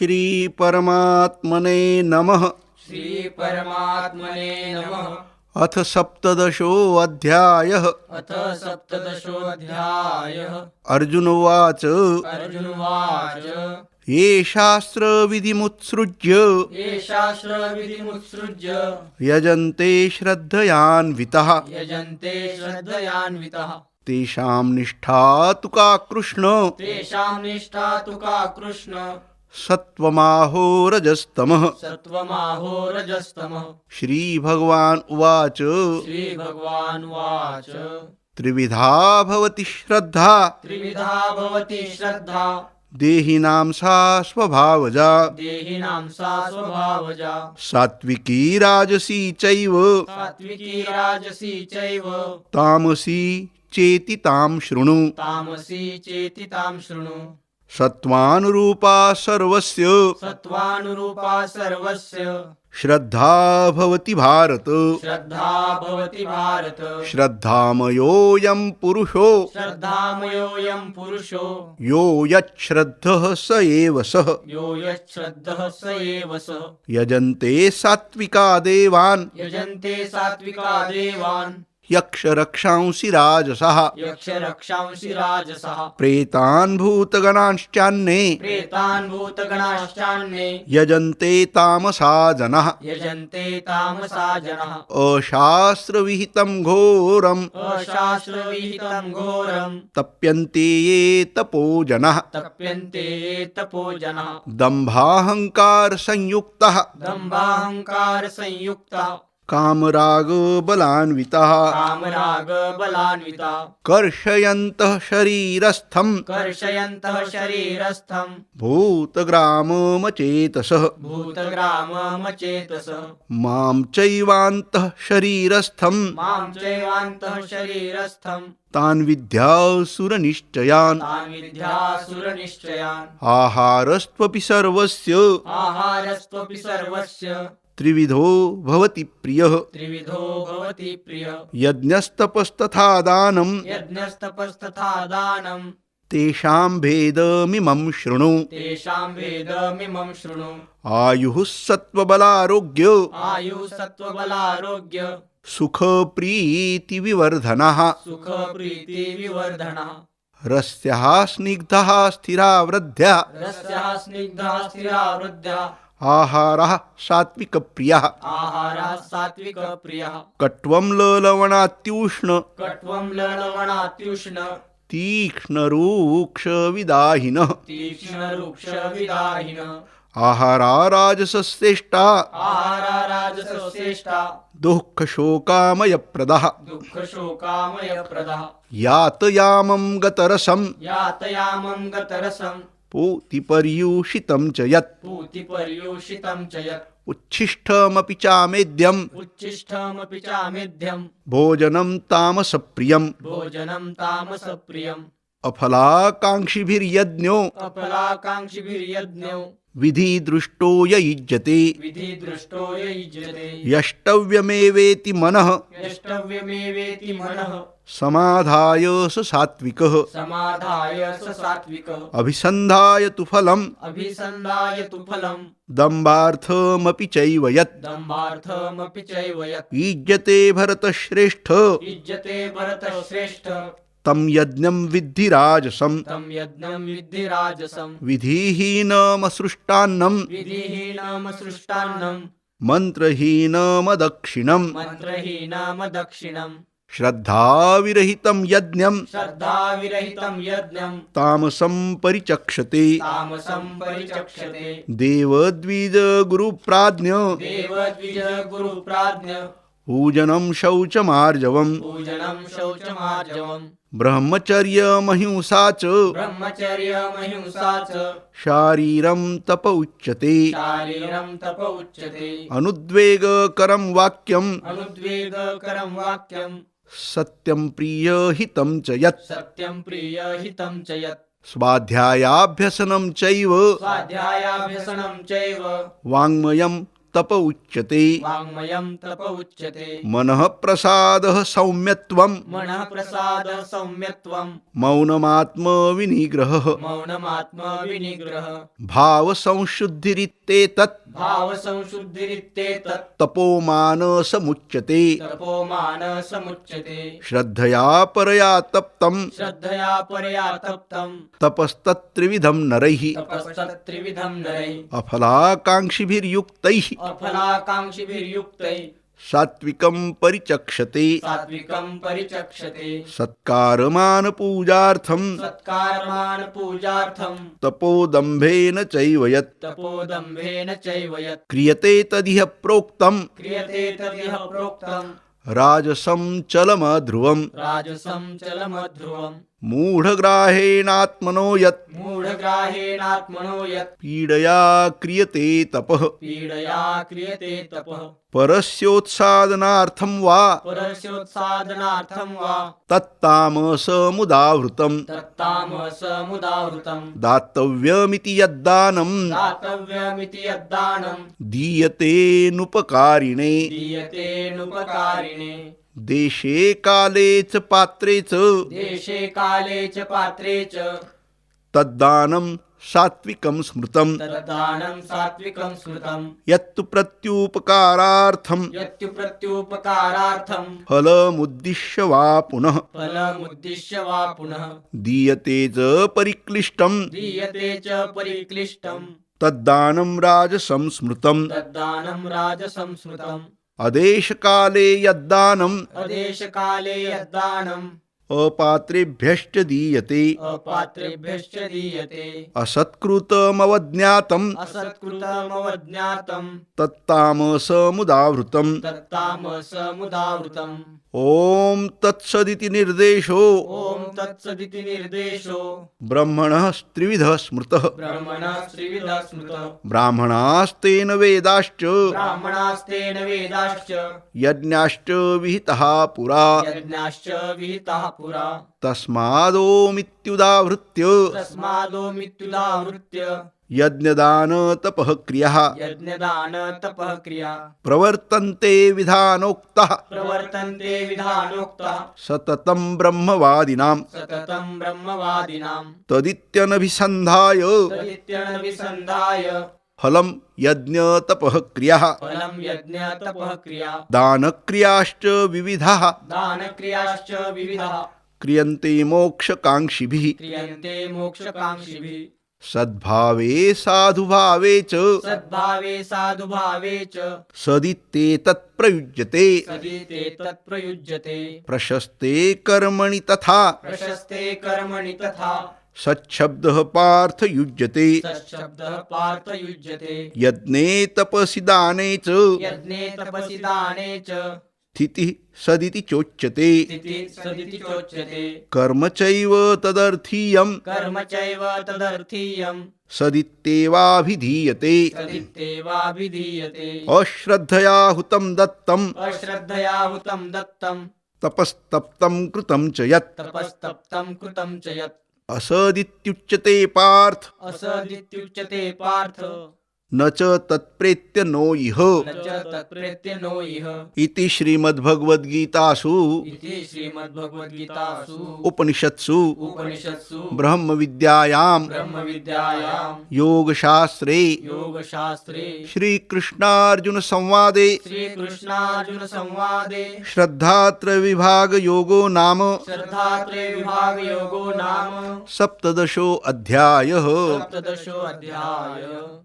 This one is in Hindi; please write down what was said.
श्री परमात्मने नमः। श्रीपरमात्मने नमः। अथ सप्तदशोऽध्यायः। अथ सप्तदशोऽध्यायः। अर्जुन उवाच। अर्जुनवाच ये शास्त्रविधिमुत्सृज्य। ये शास्त्रविधिमुत्सृज्य। यजन्ते श्रद्धयान्वितः। यजन्ते श्रद्धयान्वितः। तेषां निष्ठा तु का कृष्ण तेषां निष्ठा तु का कृष्ण सत्त्वमाहो रजस्तमः सत्त्वमाहो रजस्तमः श्रीभगवान् उवाच। त्रिविधा भवति श्रद्धा। त्रिविधा भवति श्रद्धा। देहिनां सा स्वभावजा। देहिनां सा स्वभावजा। सात्विकी राजसी चैव। सात्विकी राजसी चैव। तामसी चेति तां शृणु। तामसी चेति तां शृणु। सत्त्वानुरूपा सर्वस्य। सत्त्वानुरूपा सर्वस्य। श्रद्धा भवति भारत। श्रद्धा भवति भारत। श्रद्धामयोऽयं पुरुषो। श्रद्धामयोऽयं पुरुषो। यो यच्छ्रद्धः स एव सः। यो यच्छ्रद्धः स एव स। यजन्ते सात्विका देवान्। यजन्ते सात्विका देवान्। यक्षरक्षांसि राजसः। यक्षरक्षांसि राजसः। प्रेतान् भूतगणांश्चान्ये प्रेतान् भूतगणाश्चान्ये यजन्ते तामसा जनः। यजन्ते तामसा जनः। अशास्त्रविहितं घोरम्। अशास्त्रविहितं घोरं तप्यन्ते ये तपो जनः। तप्यन्ते ये तपो जनः दम्भाहङ्कारसंयुक्तः दम्भाहङ्कारसंयुक्तः कामरागबलान्वितः। कामरागबलान्विता। कर्षयन्तः शरीरस्थम्। कर्षयन्तः शरीरस्थं भूतग्राममचेतसः। भूतग्राममचेतसः। माँ चैवान्तः शरीरस्थम्। माँ चैवान्तः शरीरस्थं तान् विद्यासुरनिश्चयान्। विद्यासुरनिश्चयान्। आहारस्त्वपि सर्वस्य। आहारस्त्वपि सर्वस्य। त्रिविधो भवति प्रियः। त्रिविधो भवति प्रियः। यज्ञस्तपस्तथा दानम्। यज्ञस्तपस्तथा दानं तेषां भेदमिमं शृणु। तेषां वेदमिमं शृणु। आयुः सत्त्वबलारोग्य आयुः सत्त्वबलारोग्य सुखप्रीतिविवर्धनः। सुखप्रीतिविवर्धनः। रस्यः स्निग्धः स्थिरा वृद्ध्या रस्यः स्निग्धः स्थिरा वृद्ध्या आहारः सात्विकप्रियः। आहारः सात्विकप्रियः। कट्वं ललवणात्यूष्ण। कट्वं ललवणात्युष्ण। तीक्ष्णरूक्षविदाहिनः। तीक्ष्णरूक्षविदाहिनः। आहारा राजसश्रेष्ठा आहारा राजसश्रेष्ठा दुःखशोकामयप्रदः। दुःखशोकामयप्रदः। यातयामं गतरसं यातयामं गतरसं पूतिपर्यूषितं च यत्। पूतिपर्यूषितं च यत्। उच्छिष्टमपि चामेद्यम्। उच्छिष्टमपि चामेद्यम्। भोजनं तामसप्रियम्। भोजनं तामसप्रियम्। अफलाकाङ्क्षिभिर्यज्ञो अपलाकाङ्क्षिभिर्यज्ञो विधिदृष्टो य युज्यते। विधिदृष्टो य युज्यते। यष्टव्यमेवेति मनः। यष्टव्यमेवेति मनः। समाधाय स सात्विकः। समाधाय स सात्विकः। अभिसन्धाय तु फलम्। अभिसन्धाय तु फलम्। दम्बार्थमपि चैव यत्। दम्भार्थमपि चैव यत्। युज्यते भरतश्रेष्ठ। युज्यते भरतश्रेष्ठ। तं यज्ञं विद्धि राजसम्। तं यज्ञं विद्धि राजसं विधिहीनमसृष्टान्नं विधिहीनमसृष्टान्नं मन्त्रहीनमदक्षिणम् मन्त्रहीनमदक्षिणम् श्रद्धाविरहितं यज्ञं श्रद्धाविरहितं यज्ञं तामसं परिचक्षते। तामसं परिचक्षते। देवद्विजगुरुप्राज्ञ देवद्विज गुरुप्राज्ञ। पूजनं शौचमार्जवम्। पूजनं शौचमार्जवम्। ब्रह्मचर्यमहिंसा च। ब्रह्मचर्यमहिंसा च। शारीरं तप उच्यते। शारीरं तप उच्यते। अनुद्वेगकरं वाक्यम्। अनुद्वेगकरं वाक्यं सत्यं प्रियहितं च यत्। सत्यं प्रियहितं च यत्। स्वाध्यायाभ्यसनं चैव। स्वाध्यायाभ्यसनं चैव। वाङ्मयं तप उच्यते। वाङ्मयं तप उच्यते। मनः प्रसादः सौम्यत्वं मनः प्रसाद सौम्यत्वं मौनमात्मविनिग्रहः। मौनमात्मविनिग्रह। भावसंशुद्धिरित्येतत् भावसंशुद्धिरित्येतत् तपोमानसमुच्यते तपोमानसमुच्यते श्रद्धया परया तप्तम। श्रद्धया परया तप्तं तपस्तत्रिविधम नरैः। तपस्तत्त्रिविधं नरैः। अफलाकांक्षिभिर्युक्तैः अफलाकाङ्क्षिभिर्युक्तैः। सात्विकं परिचक्षते। सात्विकं परिचक्षते। सत्कारमानपूजार्थं सत्कारमान पूजार्थं तपोदम्भेन चैव यत्। तपोदम्भेन चैव यत्। क्रियते तदिह प्रोक्तं क्रियते तदिह प्रोक्तं राजसं चलमध्रुवम्। राजसं चलमध्रुवम्। मूढग्राहेणात्मनो यत् मूढग्राहेणात्मनो यत् पीडया क्रियते तपः। पीडया क्रियते तपः। परस्योत्सादनार्थं वा? परस्योत्सादनार्थं वा? तत्तामसमुदावृतम् तत्तामसमुदावृतम् दातव्यमिति यद्दानं। दातव्यमिति यद्दानं। दीयतेऽनुपकारिणे दीयतेऽनुपकारिणे देशे काले च पात्रे च। देशे काले च पात्रे च। तद्दानं सात्विकं स्मृतम्। तद्दानं सात्विकं स्मृतम्। यत्तु प्रत्युपकारार्थं यत्तु प्रत्युपकारार्थं फलमुद्दिश्य वा पुनः। फलमुद्दिश्य वा पुनः। दीयते च परिक्लिष्टं दीयते च परिक्लिष्टम्। तद्दानं राजसं स्मृतम् तद्दानं राजसंस्मृतम्। अदेशकाले यद्दानम्। अदेशकाले यद्दानम्। अपात्रेभ्यश्च दीयते। अपात्रेभ्यश्च दीयते। असत्कृतमवज्ञातम्। असत्कृतमवज्ञातं तत्तामसमुदावृतम्। तत्तामसमुदावृतम्। ॐ तत्सदिति निर्देशो। ॐ तत्सदिति निर्देशो। ब्रह्मणः त्रिविधः स्मृतः। ब्रह्मणः श्रीविधः स्मृतः। ब्राह्मणास्तेन वेदाश्च। ब्राह्मणास्तेन वेदाश्च। यज्ञाश्च विहितः पुरा। यज्ञाश्च विहिताः पुरा। तस्मादोमित्युदावृत्य। तस्मादोमित्युदावृत्य। यज्ञदानतपः क्रियः यज्ञदान तपः क्रिया प्रवर्तन्ते विधानोक्तः। प्रवर्तन्ते विधानोक्तः। सततं ब्रह्मवादिनां। सततं ब्रह्मवादिनां। तदित्यनभिसन्धाय। तदित्यनविसन्धाय फलं यज्ञतपः क्रियः फलं यज्ञ तपः क्रिया दानक्रियाश्च विविधाः। दानक्रियाश्च विविधाः। क्रियन्ते मोक्षकाङ्क्षिभिः। क्रियन्ते मोक्षकाङ्क्षिभिः। सद्भावे साधुभावे च। सद्भावे साधुभावे च। सदित्येतत् प्रयुज्यते। सदिते तत्प्रयुज्यते प्रशस्ते कर्मणि तथा। प्रशस्ते कर्मणि तथा। सच्छब्दः पार्थ युज्यते। सशब्दः पार्थयुज्यते यज्ञे तपसि दाने च। यज्ञे तपसि दाने च। स्थितिः सदिति चोच्यते। स्थिति सदिति चोच्यते। कर्म चैव तदर्थीयम्। कर्म चैव तदर्थीयम्। सदित्येवाभिधीयते। सदित्येवाभिधीयते। अश्रद्धया हुतं दत्तम्। अश्रद्धया हुतं दत्तं तपस्तप्तं कृतं च यत्। तपस्तप्तं कृतं च यत्। असदित्युच्यते पार्थ। असदित्युच्यते पार्थ। न च तत्प्रेत्य नो इह। तत्प्रेत्य नो इह। इति श्रीमद्भगवद्गीतासु। श्रीमद्भगवद्गीतासु। उपनिषत्सु। उपनिषत्सु। ब्रह्मविद्यायां ब्रह्मविद्यायां योगशास्त्रे। योगशास्त्रे। श्रीकृष्णार्जुनसंवादे। श्रीकृष्णार्जुनसंवादे। श्रद्धात्रविभागयोगो नाम। श्रद्धात्रयविभागयोगो नाम। सप्तदशोऽध्यायः। सप्तदशोऽध्याय।